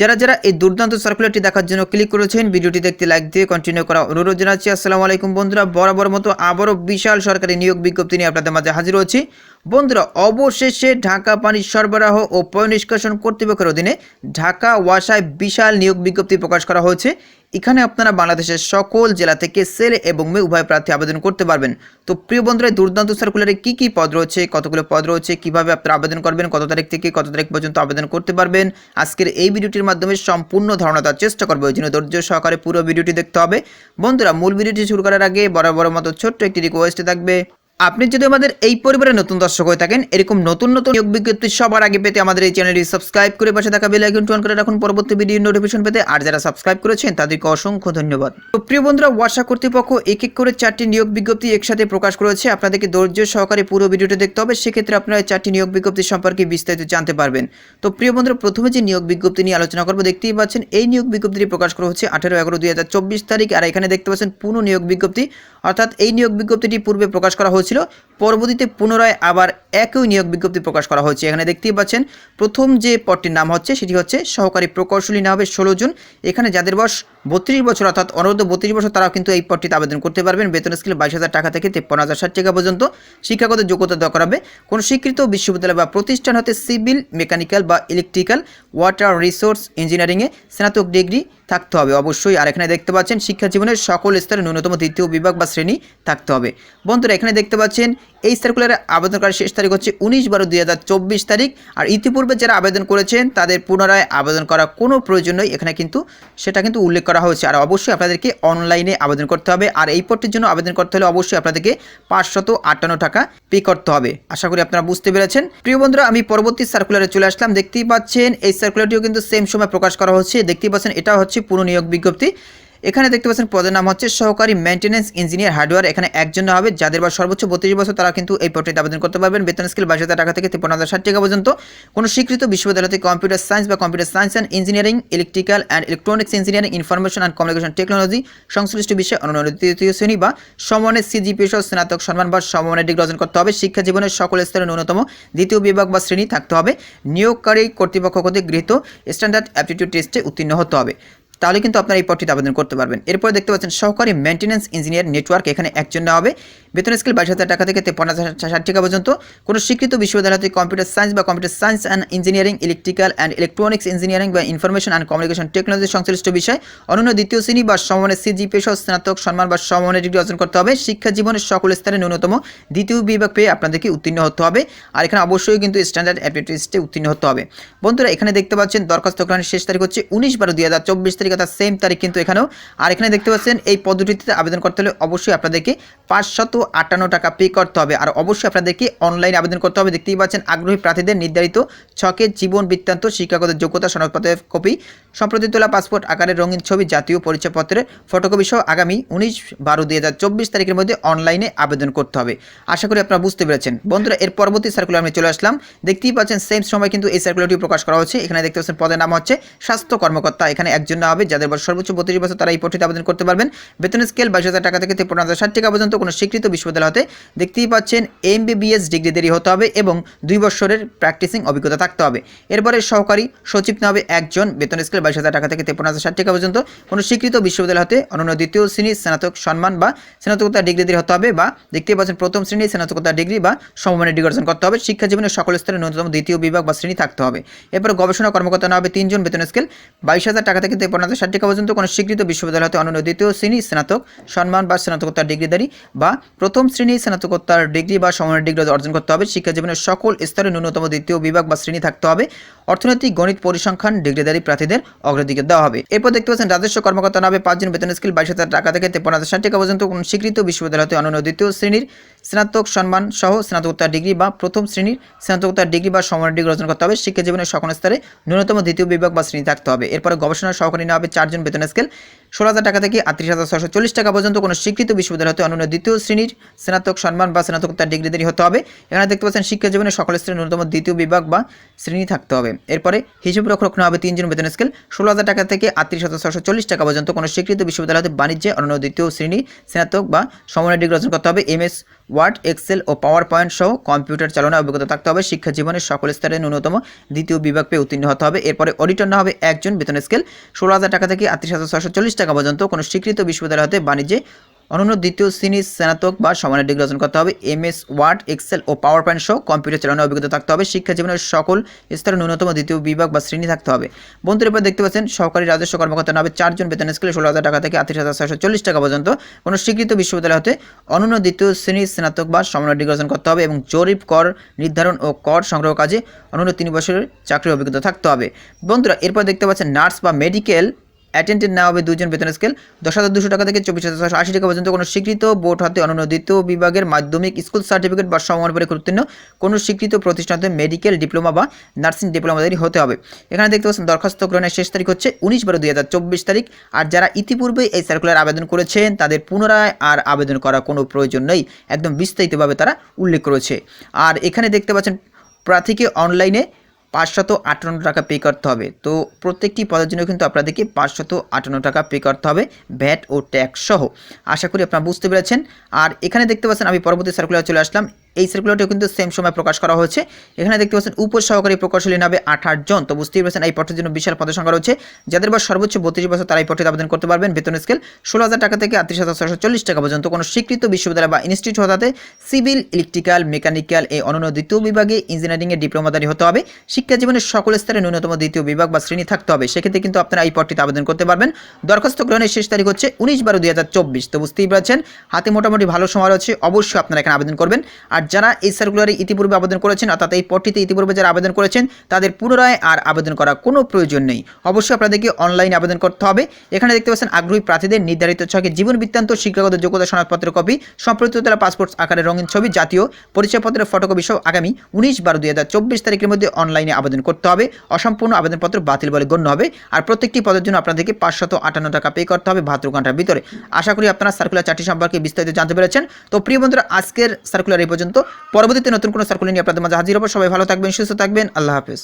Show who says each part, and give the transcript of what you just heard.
Speaker 1: যারা যারা এই দুর্দান্ত সার্কুলারটি দেখার জন্য ক্লিক করেছেন ভিডিওটি দেখতে লাইক দিয়ে কন্টিনিউ করা অনুরোধ জানাচ্ছি আসসালামু আলাইকুম বন্ধুরা বরাবর মতো আবারও বিশাল সরকারি নিয়োগ বিজ্ঞপ্তি নিয়ে আপনাদের মাঝে হাজির হচ্ছি বন্ধুরা অবশেষে ঢাকা পানি সরবরাহ ও পয় নিষ্কাশন কর্তৃপক্ষের অধীনে ঢাকা ওয়াসায় বিশাল নিয়োগ বিজ্ঞপ্তি প্রকাশ করা হয়েছে এখানে আপনারা বাংলাদেশের সকল জেলা থেকে সেলে এবং মেয়ে উভয় প্রার্থী আবেদন করতে পারবেন তো প্রিয় বন্ধুরা দুর্দান্ত সার্কুলারে কী কী পদ রয়েছে কতগুলো পদ রয়েছে কীভাবে আপনারা আবেদন করবেন কত তারিখ থেকে কত তারিখ পর্যন্ত আবেদন করতে পারবেন আজকের এই ভিডিওটির মাধ্যমে সম্পূর্ণ ধারণা দেওয়ার চেষ্টা করবো ওই জন্য ধৈর্য সহকারে পুরো ভিডিওটি দেখতে হবে বন্ধুরা মূল ভিডিওটি শুরু করার আগে বরাবর মতো ছোট্ট একটি রিকোয়েস্ট থাকবে আপনি যদি আমাদের এই পরিবারে নতুন দর্শক হয়ে থাকেন এরকম নতুন নতুন নিয়োগ বিজ্ঞপ্তি সবার আগে পেতে আমাদের এই চ্যানেলটি সাবস্ক্রাইব করে পাশে থাকা বেল আইকন টন করে রাখুন পরবর্তী ভিডিও নোটিফিকেশন পেতে আর যারা সাবস্ক্রাইব করেছেন তাদেরকে অসংখ্য ধন্যবাদ তো প্রিয় বন্ধুরা ওয়াসা কর্তৃপক্ষ এক এক করে চারটি নিয়োগ বিজ্ঞপ্তি একসাথে প্রকাশ করেছে আপনাদেরকে ধৈর্য সহকারে পুরো ভিডিওটি দেখতে হবে সেক্ষেত্রে আপনারা চারটি নিয়োগ বিজ্ঞপ্তি সম্পর্কে বিস্তারিত জানতে পারবেন তো প্রিয় বন্ধুরা প্রথমে যে নিয়োগ বিজ্ঞপ্তি নিয়ে আলোচনা করবো দেখতেই পাচ্ছেন এই নিয়োগ বিজ্ঞপ্তিটি প্রকাশ করা হচ্ছে আঠেরো এগারো দুই তারিখ আর এখানে দেখতে পাচ্ছেন পুনঃ নিয়োগ বিজ্ঞপ্তি অর্থাৎ এই নিয়োগ বিজ্ঞপ্তিটি পূর্বে প্রকাশ করা হয়েছে Tu l'as পরবর্তীতে পুনরায় আবার একই নিয়োগ বিজ্ঞপ্তি প্রকাশ করা হয়েছে এখানে দেখতেই পাচ্ছেন প্রথম যে পদটির নাম হচ্ছে সেটি হচ্ছে সহকারী প্রকৌশলী না হবে ষোলো জন এখানে যাদের বয়স বত্রিশ বছর অর্থাৎ অনুরোধ বত্রিশ বছর তারাও কিন্তু এই পদটিতে আবেদন করতে পারবেন বেতন স্কেল বাইশ হাজার টাকা থেকে তেপ্পান্ন হাজার ষাট টাকা পর্যন্ত শিক্ষাগত যোগ্যতা দেওয়া করাবে কোনো স্বীকৃত বিশ্ববিদ্যালয় বা প্রতিষ্ঠান হতে সিভিল মেকানিক্যাল বা ইলেকট্রিক্যাল ওয়াটার রিসোর্স ইঞ্জিনিয়ারিংয়ে স্নাতক ডিগ্রি থাকতে হবে অবশ্যই আর এখানে দেখতে পাচ্ছেন শিক্ষা জীবনের সকল স্তরে ন্যূনতম দ্বিতীয় বিভাগ বা শ্রেণী থাকতে হবে বন্ধুরা এখানে দেখতে পাচ্ছেন এই সার্কুলারে আবেদন করার শেষ তারিখ হচ্ছে উনিশ বারো দুই তারিখ আর ইতিপূর্বে যারা আবেদন করেছেন তাদের পুনরায় আবেদন করার কোনো প্রয়োজন নেই এখানে কিন্তু সেটা কিন্তু উল্লেখ করা হয়েছে আর অবশ্যই আপনাদেরকে অনলাইনে আবেদন করতে হবে আর এই পদটির জন্য আবেদন করতে হলে অবশ্যই আপনাদেরকে পাঁচশত আটান্ন টাকা পে করতে হবে আশা করি আপনারা বুঝতে পেরেছেন প্রিয় বন্ধুরা আমি পরবর্তী সার্কুলারে চলে আসলাম দেখতেই পাচ্ছেন এই সার্কুলারটিও কিন্তু সেম সময় প্রকাশ করা হচ্ছে দেখতেই পাচ্ছেন এটা হচ্ছে পুনঃ নিয়োগ বিজ্ঞপ্তি এখানে দেখতে পাচ্ছেন পদের নাম হচ্ছে সহকারী মেনটেন্যান্স ইঞ্জিনিয়ার হার্ডওয়্যার এখানে একজন হবে যাদের বা সর্বোচ্চ বত্রিশ বছর তারা কিন্তু এই পদটিতে আবেদন করতে পারবেন বেতন স্কেল বাইশ হাজার টাকা থেকে তিপ্পান্ন হাজার ষাট টাকা পর্যন্ত কোনো স্বীকৃত বিশ্ববিদ্যালয় থেকে কম্পিউটার সায়েন্স বা computer science and engineering electrical and electronics engineering information and communication technology সংশ্লিষ্ট বিষয়ে অনুমোদিত তৃতীয় শ্রেণী বা সমমানের সিজিপিএস স্নাতক সম্মান বা সমমানের ডিগ্রি অর্জন করতে হবে শিক্ষা জীবনের সকল স্তরে ন্যূনতম দ্বিতীয় বিভাগ বা শ্রেণী থাকতে হবে নিয়োগকারী কর্তৃপক্ষ কর্তৃক গৃহীত স্ট্যান্ডার্ড অ্যাপটিটিউড টেস্টে উত্তীর্ণ হতে হবে তাহলে কিন্তু আপনারা এই পদটিতে আবেদন করতে পারবেন এরপর দেখতে পাচ্ছেন সহকারী মেনটেন্যান্স ইঞ্জিনিয়ার নেটওয়ার্ক এখানে একজন নেওয়া হবে বেতন স্কেল বাইশ হাজার টাকা থেকে পঞ্চাশ হাজার ষাট টাকা পর্যন্ত কোনো স্বীকৃত বিশ্ববিদ্যালয় থেকে কম্পিউটার সায়েন্স বা computer science and engineering electrical and electronics engineering বা ইনফরমেশন অ্যান্ড কমিউনিকেশন টেকনোলজি সংশ্লিষ্ট বিষয় অন্য দ্বিতীয় শ্রেণী বা সমমানের সিজি সহ স্নাতক সম্মান বা সমমানের ডিগ্রি অর্জন করতে হবে শিক্ষা জীবনের সকল স্তরে ন্যূনতম দ্বিতীয় বিভাগ পেয়ে আপনাদেরকে উত্তীর্ণ হতে হবে আর এখানে অবশ্যই কিন্তু স্ট্যান্ডার্ড অ্যাপ্রেন্টিসে উত্তীর্ণ হতে হবে বন্ধুরা এখানে দেখতে পাচ্ছেন দরখাস্ত গ্রহণের শেষ তারিখ হচ্ছে উনিশ বারো দুই হাজার চব্বিশ তারিখ তারিখ সেম তারিখ কিন্তু এখানেও আর এখানে দেখতে পাচ্ছেন এই পদ্ধতিতে আবেদন করতে হলে অবশ্যই আপনাদেরকে পাঁচশত আটান্ন টাকা পে করতে হবে আর অবশ্যই আপনাদেরকে অনলাইনে আবেদন করতে হবে দেখতেই পাচ্ছেন আগ্রহী প্রার্থীদের নির্ধারিত ছকে জীবন বৃত্তান্ত শিক্ষাগত যোগ্যতা সনদপত্রের কপি সম্প্রতি তোলা পাসপোর্ট আকারের রঙিন ছবি জাতীয় পরিচয়পত্রের ফটোকপি সহ আগামী উনিশ বারো দুই হাজার চব্বিশ তারিখের মধ্যে অনলাইনে আবেদন করতে হবে আশা করি আপনারা বুঝতে পেরেছেন বন্ধুরা এর পরবর্তী সার্কুলার আমি চলে আসলাম দেখতেই পাচ্ছেন সেম সময় কিন্তু এই সার্কুলারটি প্রকাশ করা হচ্ছে এখানে দেখতে পাচ্ছেন পদের নাম হচ্ছে স্বাস্থ্য কর্মকর্তা এখানে একজন নাম হবে যাদের বয়স সর্বোচ্চ বত্রিশ বছর তারা এই পোর্টিতে আবেদন করতে পারবেন বেতন স্কেল বাইশ হাজার টাকা থেকে তেপ্পান্ন হাজার ষাট টাকা পর্যন্ত কোনো স্বীকৃত বিশ্ববিদ্যালয় হতে দেখতেই পাচ্ছেন এম বিবিএস ডিগ্রি দেরি হতে হবে এবং দুই বছরের প্র্যাকটিসিং অভিজ্ঞতা থাকতে হবে এরপরে সহকারী সচিব না হবে একজন বেতন স্কেল বাইশ হাজার টাকা থেকে তেপ্পান্ন হাজার ষাট টাকা পর্যন্ত কোনো স্বীকৃত বিশ্ববিদ্যালয় হতে অন্য দ্বিতীয় শ্রেণীর স্নাতক সম্মান বা স্নাতকতা ডিগ্রি দেরি হতে হবে বা দেখতেই পাচ্ছেন প্রথম শ্রেণীর স্নাতকতা ডিগ্রি বা সমমানের ডিগ্রি অর্জন করতে হবে শিক্ষা জীবনের সকল স্তরে ন্যূনতম দ্বিতীয় বিভাগ বা শ্রেণী থাকতে হবে এরপর গবেষণা কর্মকর্তা না হবে তিনজন বেতন স্কেল বাইশ হাজার টাকা থেকে তেপ্পান্ন হাজার ষাট টাকা পর্যন্ত কোনো স্বীকৃত বিশ্ববিদ্যালয় হতে অনন্য দ্বিতীয় শ্রেণী স্নাতক সম্মান বা স্নাতকোত্তর ডিগ্রিধারী বা প্রথম শ্রেণী স্নাতকোত্তর ডিগ্রি বা সমানের ডিগ্রি অর্জন করতে হবে শিক্ষাজীবনের সকল স্তরে ন্যূনতম দ্বিতীয় বিভাগ বা শ্রেণী থাকতে হবে অর্থনৈতিক গণিত পরিসংখ্যান ডিগ্রিধারী প্রার্থীদের অগ্রাধিকার দেওয়া হবে এরপর দেখতে পাচ্ছেন রাজস্ব কর্মকর্তা নামে পাঁচজন বেতন স্কিল বাইশ হাজার টাকা থেকে তেপান্ন হাজার ষাট টাকা পর্যন্ত কোনো স্বীকৃত বিশ্ববিদ্যালয় হতে অনন্য দ্বিতীয় শ্রেণীর স্নাতক সম্মান সহ স্নাতকোত্তর ডিগ্রি বা প্রথম শ্রেণীর স্নাতকোত্তর ডিগ্রি বা সমানের ডিগ্রি অর্জন করতে হবে শিক্ষাজীবনের সকল স্তরে ন্যূনতম দ্বিতীয় বিভাগ বা শ্রেণী থাকতে হবে এরপরে গবেষণা সহকারী হবে চারজন বেতন স্কেল ষোলো হাজার টাকা থেকে আত্রিশ হাজার ছশো চল্লিশ টাকা পর্যন্ত কোনো স্বীকৃত বিশ্ববিদ্যালয় হতে অনন্য দ্বিতীয় শ্রেণীর স্নাতক সম্মান বা স্নাতকোত্তর ডিগ্রিধারী হতে হবে এখানে দেখতে পাচ্ছেন শিক্ষা জীবনে সকল শ্রেণীর ন্যূনতম দ্বিতীয় বিভাগ বা শ্রেণী থাকতে হবে এরপরে হিসেব রক্ষণ হবে তিনজন বেতন স্কেল ষোলো হাজার টাকা থেকে আত্রিশ হাজার ছশো চল্লিশ টাকা পর্যন্ত কোনো স্বীকৃত বিশ্ববিদ্যালয় হতে বাণিজ্যে অন্য দ্বিতীয় শ্রেণী স্নাতক বা সমন্বয় ডিগ্রি অর্জন করতে হবে এম এস ওয়ার্ড এক্সেল ও পাওয়ার পয়েন্ট সহ কম্পিউটার চালনা অভিজ্ঞতা থাকতে হবে শিক্ষা জীবনের সকল স্তরে ন্যূনতম দ্বিতীয় বিভাগ পেয়ে উত্তীর্ণ হতে হবে এরপরে অডিটর না হবে একজন বেতন স্কেল ষোলো হাজার টাকা থেকে আত্রিশ হাজার চল্লিশ টাকা পর্যন্ত কোনো স্বীকৃত বিশ্ববিদ্যালয় হতে বাণিজ্যে অনন্য দ্বিতীয় শ্রেণীর স্নাতক বা সমানের ডিগ্রি অর্জন করতে হবে এম এস ওয়ার্ড এক্সেল ও পাওয়ার পয়েন্ট সহ কম্পিউটার চালানোর অভিজ্ঞতা থাকতে হবে শিক্ষা জীবনের সকল স্তরে ন্যূনতম দ্বিতীয় বিভাগ বা শ্রেণী থাকতে হবে বন্ধুর এবার দেখতে পাচ্ছেন সরকারি রাজস্ব কর্মকর্তা নামে চারজন বেতন স্কেলে ষোলো হাজার টাকা থেকে আত্রিশ হাজার ছয়শো চল্লিশ টাকা পর্যন্ত কোনো স্বীকৃত বিশ্ববিদ্যালয় হতে অনন্য দ্বিতীয় শ্রেণীর স্নাতক বা সমানের ডিগ্রি অর্জন করতে হবে এবং জরিপ কর নির্ধারণ ও কর সংগ্রহ কাজে অনন্য তিন বছরের চাকরির অভিজ্ঞতা থাকতে হবে বন্ধুরা এরপর দেখতে পাচ্ছেন নার্স বা মেডিকেল অ্যাটেন্ডেন্ট নেওয়া হবে দুজন বেতন স্কেল দশ হাজার দুশো টাকা থেকে চব্বিশ হাজার ছশো আশি টাকা পর্যন্ত কোনো স্বীকৃত বোর্ড হতে অনুমোদিত বিভাগের মাধ্যমিক স্কুল সার্টিফিকেট বা সমান পরে উত্তীর্ণ কোনো স্বীকৃত প্রতিষ্ঠানতে মেডিকেল ডিপ্লোমা বা নার্সিং ডিপ্লোমাধারী হতে হবে এখানে দেখতে পাচ্ছেন দরখাস্ত গ্রহণের শেষ তারিখ হচ্ছে উনিশ বারো দুই হাজার চব্বিশ তারিখ আর যারা ইতিপূর্বে এই সার্কুলার আবেদন করেছেন তাদের পুনরায় আর আবেদন করা কোনো প্রয়োজন নেই একদম বিস্তারিতভাবে তারা উল্লেখ করেছে আর এখানে দেখতে পাচ্ছেন প্রার্থীকে অনলাইনে পাঁচশত আটান্ন টাকা পে করতে হবে তো প্রত্যেকটি পদের জন্য কিন্তু আপনাদেরকে পাঁচশত আটান্ন টাকা পে করতে হবে ভ্যাট ও ট্যাক্স সহ আশা করি আপনারা বুঝতে পেরেছেন আর এখানে দেখতে পাচ্ছেন আমি পরবর্তী সার্কুলার চলে আসলাম এই সার্কুলারটিও কিন্তু সেম সময় প্রকাশ করা হয়েছে এখানে দেখতে পাচ্ছেন উপসহকারী প্রকৌশলী নামে আঠাশ জন তো বুঝতেই পারছেন এই পটের জন্য বিশাল পদের সংখ্যা রয়েছে যাদের বয়স সর্বোচ্চ বত্রিশ বছর তারা এই পটে আবেদন করতে পারবেন বেতন স্কেল ষোলো হাজার টাকা থেকে আত্রিশ হাজার ছশো চল্লিশ টাকা পর্যন্ত কোনো স্বীকৃত বিশ্ববিদ্যালয় বা ইনস্টিটিউট হতে সিভিল ইলেকট্রিক্যাল মেকানিক্যাল এই অনন্য দ্বিতীয় বিভাগে ইঞ্জিনিয়ারিংয়ে ডিপ্লোমাদারী হতে হবে শিক্ষা জীবনের সকল স্তরে ন্যূনতম দ্বিতীয় বিভাগ বা শ্রেণী থাকতে হবে সেক্ষেত্রে কিন্তু আপনারা এই পটটিতে আবেদন করতে পারবেন দরখাস্ত গ্রহণের শেষ তারিখ হচ্ছে উনিশ বারো দুই হাজার চব্বিশ তো বুঝতেই পারছেন হাতে মোটামুটি ভালো সময় রয়েছে অবশ্যই আপনারা এখানে আবেদন করবেন আর যারা এই সার্কুলারে ইতিপূর্বে আবেদন করেছেন অর্থাৎ এই পদটিতে ইতিপূর্বে যারা আবেদন করেছেন তাদের পুনরায় আর আবেদন করার কোনো প্রয়োজন নেই অবশ্যই আপনাদেরকে অনলাইন আবেদন করতে হবে এখানে দেখতে পাচ্ছেন আগ্রহী প্রার্থীদের নির্ধারিত ছকে জীবন বৃত্তান্ত শিক্ষাগত যোগ্যতা শনাক্তপত্র কপি সম্পৃক্ত তারা পাসপোর্ট আকারে রঙিন ছবি জাতীয় পরিচয়পত্রের ফটোকপি সহ আগামী উনিশ বারো দুই হাজার চব্বিশ তারিখের মধ্যে অনলাইনে আবেদন করতে হবে অসম্পূর্ণ আবেদনপত্র বাতিল বলে গণ্য হবে আর প্রত্যেকটি পদের জন্য আপনাদেরকে পাঁচশত আটান্ন টাকা পে করতে হবে বাহাত্তর ঘন্টার ভিতরে আশা করি আপনারা সার্কুলার চারটি সম্পর্কে বিস্তারিত জানতে পেরেছেন তো প্রিয় বন্ধুরা আজকের সার্কুলার এই পর্যন্ত পর্যন্ত পরবর্তীতে নতুন কোনো সার্কুলে নিয়ে আপনাদের মাঝে হাজির হবো সবাই ভালো থাকবেন সুস্থ থাকবেন আল্লাহ হাফেজ